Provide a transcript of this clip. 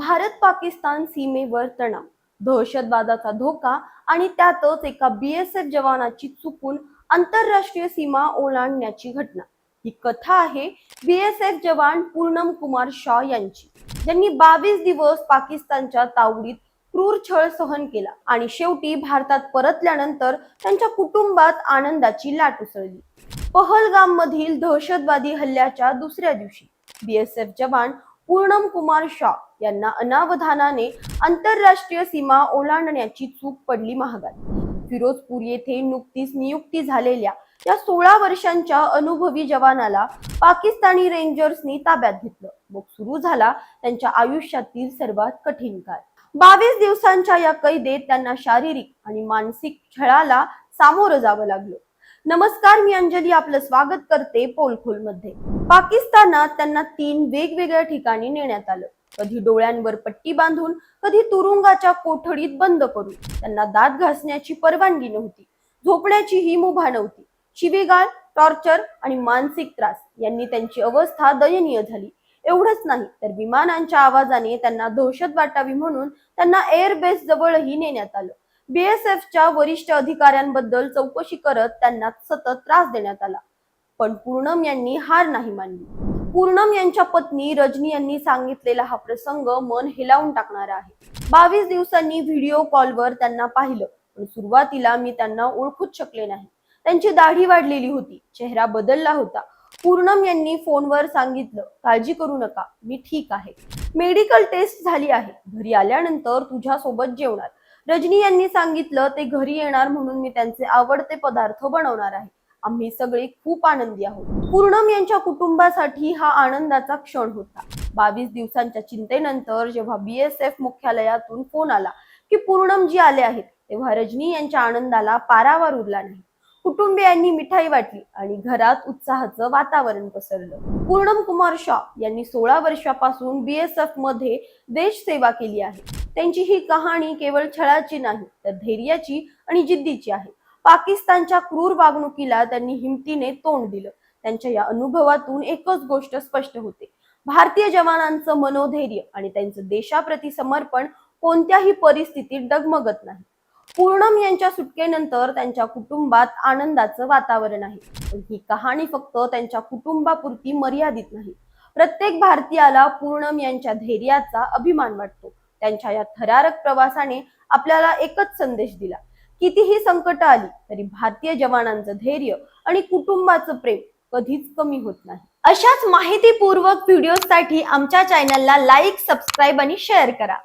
भारत पाकिस्तान सीमेवर तणाव. दहशतवादाचा धोका आणि त्यातच एका बीएसएफ जवानाची चुकून आंतरराष्ट्रीय सीमा ओलांडण्याची घटना. ही कथा आहे बीएसएफ जवान पूर्णम कुमार शॉ यांची. ज्यांनी बावीस दिवस पाकिस्तानच्या तावडीत क्रूर छळ सहन केला आणि शेवटी भारतात परतल्यानंतर त्यांच्या कुटुंबात आनंदाची लाट उसळली. पहलगाम मधील दहशतवादी हल्ल्याच्या दुसऱ्या दिवशी बीएसएफ जवान पूर्णम कुमार शॉ यांना अनावधानाने आंतरराष्ट्रीय सीमा ओलांडण्याची चूक पडली महागात फिरोजपूर येथे नुकतीच नियुक्ती झालेल्या या सोळा वर्षांच्या अनुभवी जवानाला पाकिस्तानी रेंजर्सनी ताब्यात घेतलं. मग सुरू झाला त्यांच्या आयुष्यातील सर्वात कठीण काळ. बावीस दिवसांच्या या कैदेत त्यांना शारीरिक आणि मानसिक छळाला सामोरं जावं लागलं. नमस्कार मी अंजली आपलं स्वागत करते पोलखोलमध्ये पाकिस्तानात त्यांना तीन वेगवेगळ्या ठिकाणी नेण्यात आलं. कधी डोळ्यांवर पट्टी बांधून कधी तुरुंगाच्या कोठडीत बंद करून. त्यांना दात घासण्याची परवानगी नव्हती. झोपण्याची ही मुभा नव्हती. शिवीगाळ टॉर्चर आणि मानसिक त्रास यांनी त्यांची अवस्था दयनीय झाली. एवढंच नाही तर विमानांच्या आवाजाने त्यांना दहशत वाटावी म्हणून त्यांना एअरबेस जवळही नेण्यात आलं. बीएसएफच्या वरिष्ठ अधिकाऱ्यांबद्दल चौकशी करत त्यांना सतत त्रास देण्यात आला. पण पूर्णम यांनी हार नाही मानली. पूर्णम यांच्या पत्नी रजनी यांनी सांगितलेला हा प्रसंग मन हेलावून टाकणारा आहे. बावीस दिवसांनी व्हिडिओ कॉलवर त्यांना पाहिलं पण सुरुवातीला मी त्यांना ओळखूच शकले नाही. त्यांची दाढी वाढलेली होती चेहरा बदलला होता. पूर्णम यांनी फोनवर सांगितलं काळजी करू नका मी ठीक आहे. मेडिकल टेस्ट झाली आहे. घरी आल्यानंतर तुझ्या सोबत जेवणार. रजनी यांनी सांगितलं ते घरी येणार म्हणून मी त्यांचे आवडते पदार्थ बनवणार आहे. आम्ही सगळे खूप आनंदी आहोत. पूर्णम यांच्या कुटुंबासाठी हा आनंदाचा क्षण होता. बावीस दिवसांच्या चिंतेनंतर जेव्हा बीएसएफ मुख्यालयातून फोन आला की पूर्णम जी आले आहेत तेव्हा रजनी यांच्या आनंदाला पारावर उरला नाही. कुटुंबियांनी मिठाई वाटली आणि घरात उत्साहाचं वातावरण पसरलं. पूर्णम कुमार शॉ यांनी सोळा वर्षापासून बीएसएफमध्ये देश सेवा केली आहे. त्यांची ही कहाणी केवळ छळाची नाही तर धैर्याची आणि जिद्दीची आहे. पाकिस्तानच्या क्रूर वागणुकीला त्यांनी हिमतीने तोंड दिलं. त्यांच्या या अनुभवातून एकच गोष्ट स्पष्ट होते. भारतीय जवानांचं मनोधैर्य आणि त्यांचं देशाप्रती समर्पण कोणत्याही परिस्थितीत डगमगत नाही. पूर्णम यांच्या सुटकेनंतर त्यांच्या कुटुंबात आनंदाचं वातावरण आहे. पण ही कहाणी फक्त त्यांच्या कुटुंबापुरती मर्यादित नाही. प्रत्येक भारतीयाला पूर्णम यांच्या धैर्याचा अभिमान वाटतो. त्यांच्या या थरारक प्रवासाने आपल्याला एकच संदेश दिला. कितीही संकट आली तरी भारतीय जवानांचं धैर्य आणि कुटुंबाचं प्रेम कधीच कमी होत नाही. अशाच माहितीपूर्वक व्हिडिओसाठी आमच्या चॅनलला लाईक सबस्क्राईब आणि शेअर करा.